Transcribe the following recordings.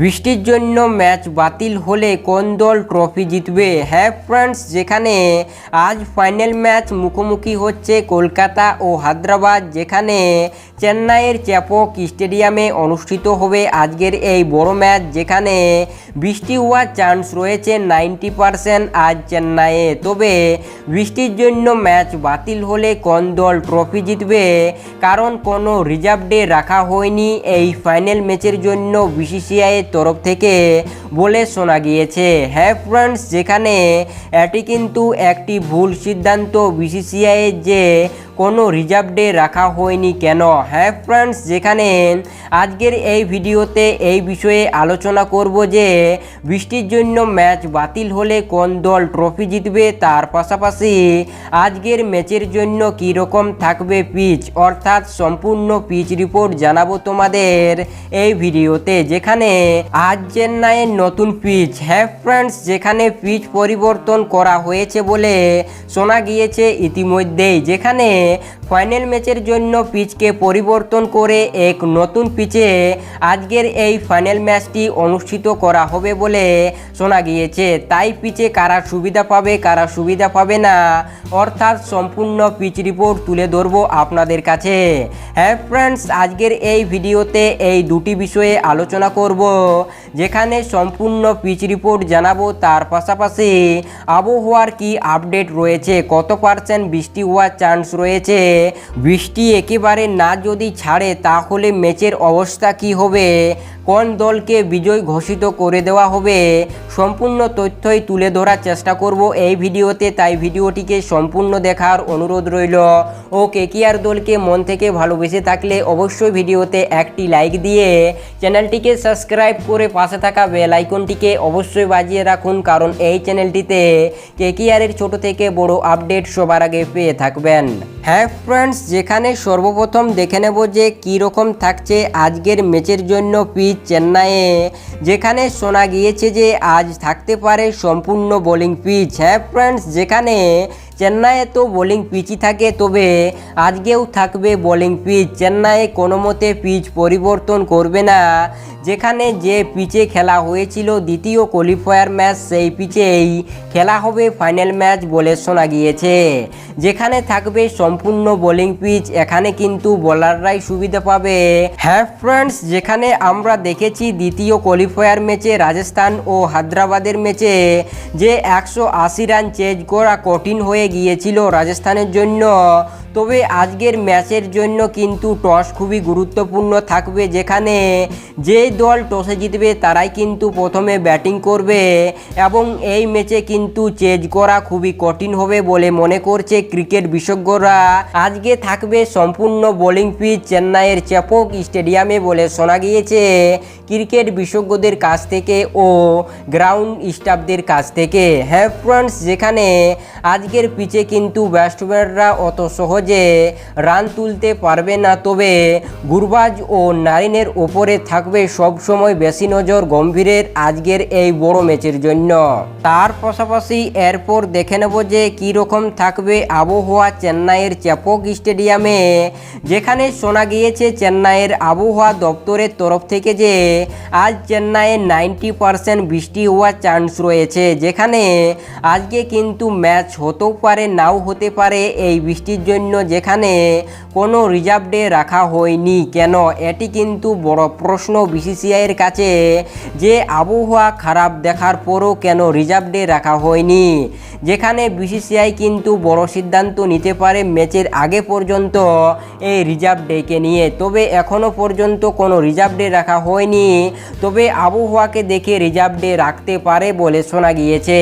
বৃষ্টির জন্য ম্যাচ বাতিল হলে কোন দল ট্রফি জিতবে? হ্যাঁ ফ্রেন্ডস যেখানে আজ ফাইনাল ম্যাচ মুখোমুখি হচ্ছে কলকাতা ও হায়দ্রাবাদ, যেখানে চেন্নাইয়ের চ্যাপক স্টেডিয়ামে অনুষ্ঠিত হবে আজকের এই বড় ম্যাচ, যেখানে বৃষ্টি হওয়ার চান্স রয়েছে নাইনটি পারসেন্ট আজ চেন্নাইয়ে। তবে বৃষ্টির জন্য ম্যাচ বাতিল হলে কোন দল ট্রফি জিতবে? কারণ কোনো রিজার্ভ ডে রাখা হয়নি এই ফাইনাল ম্যাচের জন্য বিসিসিআই তরফ থেকে বলে শোনা গিয়েছে হ্যাঁ ফ্রেন্ডস যেখানে এটি কিন্তু একটি ভুল সিদ্ধান্ত বিসিসিআই এর যে কোনো রিজার্ভ ডে রাখা হয়নি কেন? হ্যাঁ ফ্রেন্ডস যেখানে আজকের এই ভিডিওতে এই বিষয়ে আলোচনা করব যে, বৃষ্টির জন্য ম্যাচ বাতিল হলে কোন দল ট্রফি জিতবে? তার পাশাপাশি আজকের ম্যাচের জন্য কী রকম থাকবে পিচ অর্থাৎ সম্পূর্ণ পিচ রিপোর্ট জানাব তোমাদের এই ভিডিওতে, যেখানে আজ চেন্নাইয়ের নতুন পিচ হ্যাঁ ফ্রেন্ডস যেখানে পিচ পরিবর্তন করা হয়েছে বলে শোনা গিয়েছে ইতিমধ্যেই, যেখানে ফাইনাল ম্যাচের জন্য পিচকে পরিবর্তন করে এক নতুন পিচে আজকের এই ফাইনাল ম্যাচটি অনুষ্ঠিত করা হবে বলে শোনা গিয়েছে। তাই পিচে কারা সুবিধা পাবে, কারা সুবিধা পাবে না, অর্থাৎ সম্পূর্ণ পিচ রিপোর্ট তুলে ধরবো আপনাদের কাছে। হ্যাঁ ফ্রেন্ডস আজকের এই ভিডিওতে এই দুটি বিষয়ে আলোচনা করব, যেখানে সম্পূর্ণ পিচ রিপোর্ট জানাব। তার পাশাপাশি আবহাওয়ার কি আপডেট রয়েছে, কত পার্সেন্ট বৃষ্টি হওয়ার চান্স রয়েছে বৃষ্টি একেবারে না যদি ছাড়ে তাহলে ম্যাচের অবস্থা কি হবে? কোন দলকে বিজয় ঘোষিত করে দেওয়া হবে, সম্পূর্ণ তথ্যই তুলে ধরার চেষ্টা করব এই ভিডিওতে। তাই ভিডিওটিকে সম্পূর্ণ দেখার অনুরোধ রইল। ও কেকিআর দলকে মন থেকে ভালোবেসে থাকলে অবশ্যই ভিডিওতে একটি লাইক দিয়ে চ্যানেলটিকে সাবস্ক্রাইব করে পাশে থাকা বেল আইকনটিকে অবশ্যই বাজিয়ে রাখুন, কারণ এই চ্যানেলটিতে কেকিআরের ছোট থেকে বড় আপডেট সবার আগে পেয়ে থাকবেন। হ্যাঁ ফ্রেন্ডস, যেখানে সর্বপ্রথম দেখে নেব যে কী রকম থাকছে আজকের ম্যাচের জন্য পিচ চেন্নাইয়ে যেখানে শোনা গিয়েছে যে আজ থাকতে পারে সম্পূর্ণ বোলিং পিচ হ্যাঁ ফ্রেন্ডস যেখানে চেন্নাইয়ে তো বোলিং পিচই থাকে, তবে আজকেও থাকবে বোলিং পিচ চেন্নাইয়ে কোনো মতে পিচ পরিবর্তন করবে না। যেখানে যে পিচে খেলা হয়েছিল, দ্বিতীয় কোয়ালিফায়ার ম্যাচ সেই পিচেই খেলা হবে ফাইনাল ম্যাচ বলে শোনা গিয়েছে। যেখানে থাকবে সম্পূর্ণ বোলিং পিচ এখানে কিন্তু বোলাররাই সুবিধা পাবে। হ্যাঁ ফ্রেন্ডস যেখানে আমরা দেখেছি দ্বিতীয় কোয়ালিফায়ার ম্যাচে রাজস্থান ও হায়দ্রাবাদের ম্যাচে যে একশো আশি রান চেজ করা কঠিন হয়ে গিয়েছিল রাজস্থানের জন্য। তবে আজকের ম্যাচের জন্য কিন্তু টস খুবই গুরুত্বপূর্ণ থাকবে যেখানে যে দল টসে জিতবে তারাই কিন্তু প্রথমে ব্যাটিং করবে এবং এই ম্যাচে কিন্তু চেজ করা খুবই কঠিন হবে বলে মনে করছে ক্রিকেট বিশেষজ্ঞরা। আজকে থাকবে সম্পূর্ণ বোলিং পিচ চেন্নাইয়ের চেপক স্টেডিয়ামে বলে শোনা গিয়েছে ক্রিকেট বিশেষজ্ঞদের কাছ থেকে ও গ্রাউন্ড স্টাফদের কাছ থেকে। হ্যাঁ ফ্রেন্ডস, যেখানে আজকের পিচে কিন্তু ব্যাটসম্যানরা অত সহজে রান তুলতে পারবে না, তবে গুরবাজ ও নারিনের ওপরে থাকবে সব সময় বেশি নজর গম্ভীরের আজকের এই বড় ম্যাচের জন্য। তার পাশাপাশি এরপর দেখে নেব যে কী রকম থাকবে আবহাওয়া চেন্নাইয়ের চ্যাপক স্টেডিয়ামে, যেখানে শোনা গিয়েছে চেন্নাইয়ের আবহাওয়া দপ্তরের তরফ থেকে যে আজ চেন্নাইয়ে নাইনটি পারসেন্ট বৃষ্টি হওয়ার চান্স রয়েছে, যেখানে আজকে কিন্তু ম্যাচ হতেও পারে, নাও হতে পারে এই বৃষ্টির জন্য। যেখানে কোনো রিজার্ভ ডে রাখা হয়নি। কেন? এটি কিন্তু বড় প্রশ্ন বিসিসিআইয়ের কাছে যে আবহাওয়া খারাপ দেখার পরও কেন রিজার্ভ ডে রাখা হয়নি? যেখানে বিসিসিআই কিন্তু বড় সিদ্ধান্ত নিতে পারে ম্যাচের আগে পর্যন্ত এই রিজার্ভ ডেকে নিয়ে। তবে এখনও পর্যন্ত কোনো রিজার্ভ ডে রাখা হয়নি। তবে আবহাওয়াকে দেখে রিজার্ভ ডে রাখতে পারে বলে শোনা গিয়েছে।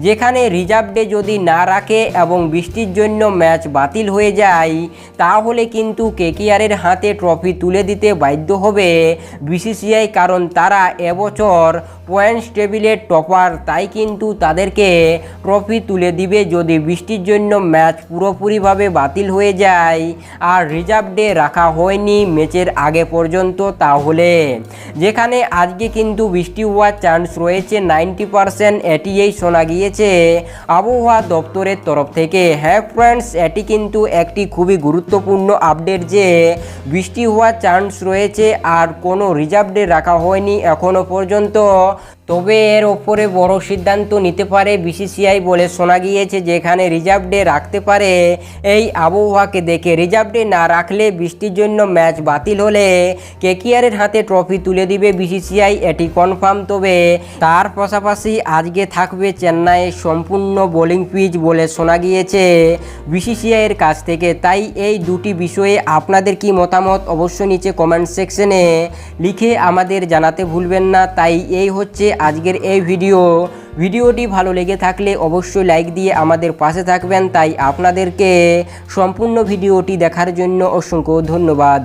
যেখানে রিজার্ভ ডে যদি না রাখে এবং বৃষ্টির জন্য ম্যাচ বাতিল হয়ে যায় তাহলে কিন্তু কেকিআরের হাতে ট্রফি তুলে দিতে বাধ্য হবে। বিসিসিআই কারণ তারা এবছর পয়েন্টস টেবিলের টপার, তাই কিন্তু তাদেরকে ট্রফি তুলে দিবে যদি বৃষ্টির জন্য ম্যাচ পুরোপুরিভাবে বাতিল হয়ে যায়। আর রিজার্ভ ডে রাখা হয়নি ম্যাচের আগে পর্যন্ত তাহলে। যেখানে আজকে কিন্তু বৃষ্টি হওয়ার চান্স রয়েছে নাইনটি পারসেন্ট, এটিই শোনা গিয়েছে আবহাওয়া দপ্তরের তরফ থেকে। হ্যাঁ ফ্রেন্ডস, এটি কিন্তু একটি খুবই গুরুত্বপূর্ণ আপডেট যে বৃষ্টি হওয়ার চান্স রয়েছে আর কোনো রিজার্ভ রাখা হয়নি এখনও পর্যন্ত। তবে এর ওপরে বড় সিদ্ধান্ত নিতে পারে বিসিসিআই বলে শোনা গিয়েছে যেখানে রিজার্ভ ডে রাখতে পারে এই আবহাওয়াকে দেখে। রিজার্ভ ডে না রাখলে বৃষ্টির জন্য ম্যাচ বাতিল হলে কেকিআরের হাতে ট্রফি তুলে দিবে বিসিসিআই এটি কনফার্ম তবে তার পাশাপাশি আজকে থাকবে চেন্নাইয়ের সম্পূর্ণ বোলিং পিচ বলে শোনা গিয়েছে। বিসিসিআইয়ের কাছ থেকে। তাই এই দুটি বিষয়ে আপনাদের কি মতামত অবশ্যই নিচে কমেন্ট সেকশনে লিখে আমাদের জানাতে ভুলবেন না। তাই এই হচ্ছে আজকের এই ভিডিও ভিডিওটি ভালো লেগে থাকলে অবশ্যই লাইক দিয়ে আমাদের পাশে থাকবেন। তাই আপনাদেরকে সম্পূর্ণ ভিডিওটি দেখার জন্য অসংখ্য ধন্যবাদ।